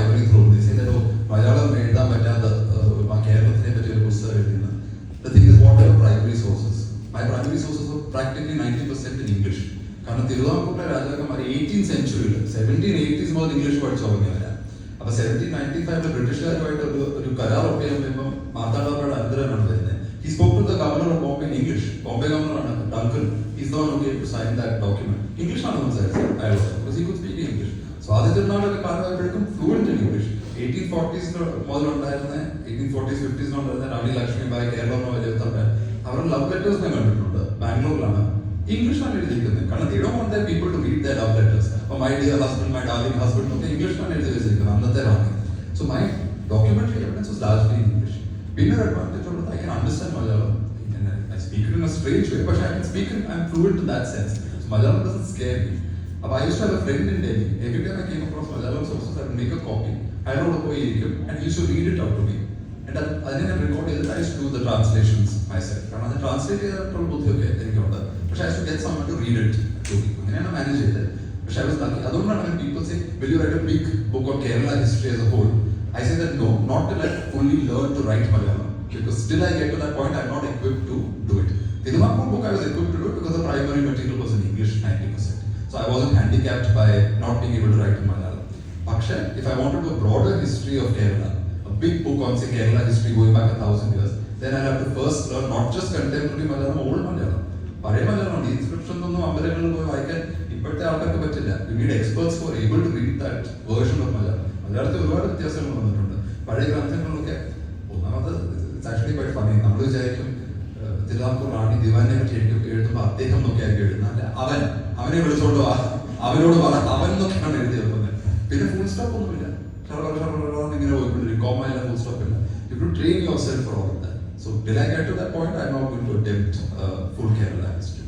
Ivory thrown ചെയ്തോ മലയാളം എഴുതാൻ പറ്റാത്ത കേരളത്തിനെ പറ്റി ഒരു പുസ്തകം ever primary sources my primary sources practically ninety percent in English കാരണം തിരുവിതാംകൂറിലെ രാജാക്കന്മാർ എയ്റ്റീൻ സെഞ്ചുറിയിൽ സെവന്റീൻ എയ്റ്റീസ് മുതൽ ഇംഗ്ലീഷ് പഠിച്ചു തുടങ്ങിയവരാ. അപ്പൊ സെവന്റീൻ നയന്റി ഫൈവിൽ ബ്രിട്ടീഷുകാരുമായിട്ട് ഒരു ഒരു കരാർ ഒപ്പിയാൻ വരുമ്പോൾ മാർത്താണ്ഡവർമ്മയുടെ അനുഗ്രഹമാണ് വരുന്നത്. He spoke to the governor of Bombay English Bombay ഗവർണറാണ് Duncan is the one to sign that document ഇംഗ്ലീഷാണ് സംസാരിച്ചത്. അയാൾ because he could speak English Swathi തിരുനാളൊക്കെ കാലമായപ്പോഴേക്കും fluent in English eighteen ഫോർട്ടീസിന് മുതലുണ്ടായിരുന്ന എയ്റ്റീൻ ഫോർട്ടീസ് ഫിഫ്റ്റീസിനുണ്ടായിരുന്ന റാണി ലക്ഷ്മിബായി കേരളം വലിയത്തവരുടെ അവരുടെ ലവ് ലെറ്റേഴ്സ് ഞാൻ കണ്ടിട്ടുണ്ട് ബാംഗ്ലൂരിലാണ് ഇംഗ്ലീഷാണ് എഴുതിയിരിക്കുന്നത് കാരണം they don't want their people to read their love letters അപ്പൊ my dear husband my darling husband ഒക്കെ ഇംഗ്ലീഷിലാണ് എഴുതി വെച്ചിരിക്കുന്നത് അന്നത്തെ റാണി so my documentary evidence was largely in English പിന്നെ ഒരു അഡ്വാൻറ്റേജ് ഉള്ളത് I can understand Malayalam I speak in a strange way പക്ഷേ I can speak I am fluent in that sense Malayalam doesn't scare me അപ്പൊ I use to have a friend in Delhi every time I came across Malayalam sources I make a copy അയാളോട് പോയി ഇരിക്കും and you should read it out to me and അത് അതിനെ ഞാൻ record ചെയ്തിട്ട് I do the translations myself കാരണം അത് translate ചെയ്തിട്ടുള്ള ബുദ്ധിയൊക്കെ എനിക്കുണ്ട് പക്ഷെ I should get some to read it അങ്ങനെയാണ് മാനേജ് ചെയ്തത് പക്ഷെ ഐ വാസ് ലക്കി അതുകൊണ്ടാണ് people say will you write a big book on Kerala history as a whole I say that no not to let fully learn to write Malayalam because still I get to that point I'm not equipped to do it. Thiruvanmur book I was equipped to do it because the primary material was in English 90%. So I wasn't handicapped by not being able to write in Malayalam. പക്ഷേ if I wanted a broader history of Kerala, a big book on say Kerala history going back a thousand years, then I'll have to first learn not just contemporary Malayalam, old Malayalam. പഴയ Malayalam inscription ഒന്നും അമ്പലങ്ങളിൽ പോയി വായിക്കാൻ ഇപ്പോഴത്തെ ആൾക്കാർക്ക് പറ്റില്ല need experts for able to read that version of Malayalam മലയാളത്തിൽ ഒരുപാട് വ്യത്യാസങ്ങൾ വന്നിട്ടുണ്ട് പഴയ ഗ്രന്ഥങ്ങളിലൊക്കെ ഒന്നാമത് ആക്ച്വലി ക്വൈറ്റ് ഫണി നമ്മൾ വിചാരിക്കും തിരുവിതാംകൂർ റാണി ദിവാനെ പറ്റി എഴുതുമ്പോൾ അദ്ദേഹം അവൻ അവനെ വിളിച്ചോണ്ട് വാ. അവനോട് പറ. അവൻ എന്നൊക്കെയാണ് എഴുതി വെക്കുന്നത് പിന്നെ ഫുൾ സ്റ്റോപ്പ് ഒന്നുമില്ല. ഇങ്ങനെ പോയിക്കൊണ്ടിരിക്കും. കോമ ഇല്ല ഫുൾ സ്റ്റോപ്പ് ഇല്ല. You to train yourself for all that so till I get to that point I not going to attempt full Kerala history